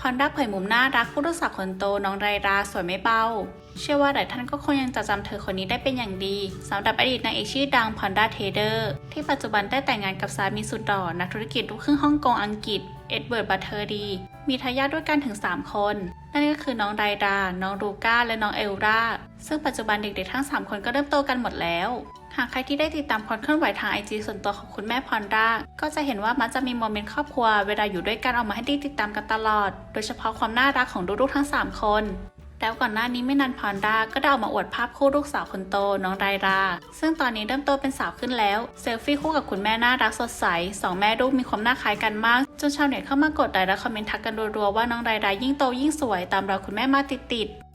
พรด้าเผยมุมน่ารักผู้ลูกสาวคนโตน้องไรราสวยไม่เบา เชื่อว่าหลายท่านก็คงยังจะจำเธอคนนี้ได้เป็นอย่างดีสำหรับอดีตนางเอกชื่อดังพรด้าเทเดอร์ที่ปัจจุบันได้แต่งงานกับสามีสุดหล่อนักธุรกิจลูกครึ่งฮ่องกงอังกฤษ เอ็ดเวิร์ดบัตเทอร์ดีมีทายาทด้วยกันถึง 3 คน นั่นก็คือน้องไรดา น้องลูก้า และน้องเอลราซึ่งปัจจุบันเด็กๆทั้ง 3 คนก็เริ่มโตกันหมดแล้ว หากใครที่ได้ติดตามความเคลื่อนไหวทางไอจีส่วนตัวของคุณแม่พรราก็จะเห็นว่ามักจะมีโมเมนต์ครอบครัว เวลาอยู่ด้วยกันออกมาให้ได้ติดตามกันตลอด โดยเฉพาะความน่ารักของลูกๆทั้ง 3 คน แล้วก่อนหน้านี้ไม่นานพรด้าก็ได้ออกมาอวดภาพคู่ลูกสาวคนโตน้องไรรา ซึ่งตอนนี้เริ่มโตเป็นสาวขึ้นแล้ว เซลฟี่คู่กับคุณแม่น่ารักสดใสสองแม่ลูกมีความน่าคล้ายกันมาก จนชาวเน็ตเข้ามากดไลค์และคอมเมนต์ทักกันรัวๆว่าน้องไรรายิ่งโตยิ่งสวยตามรอยคุณแม่มาติดๆ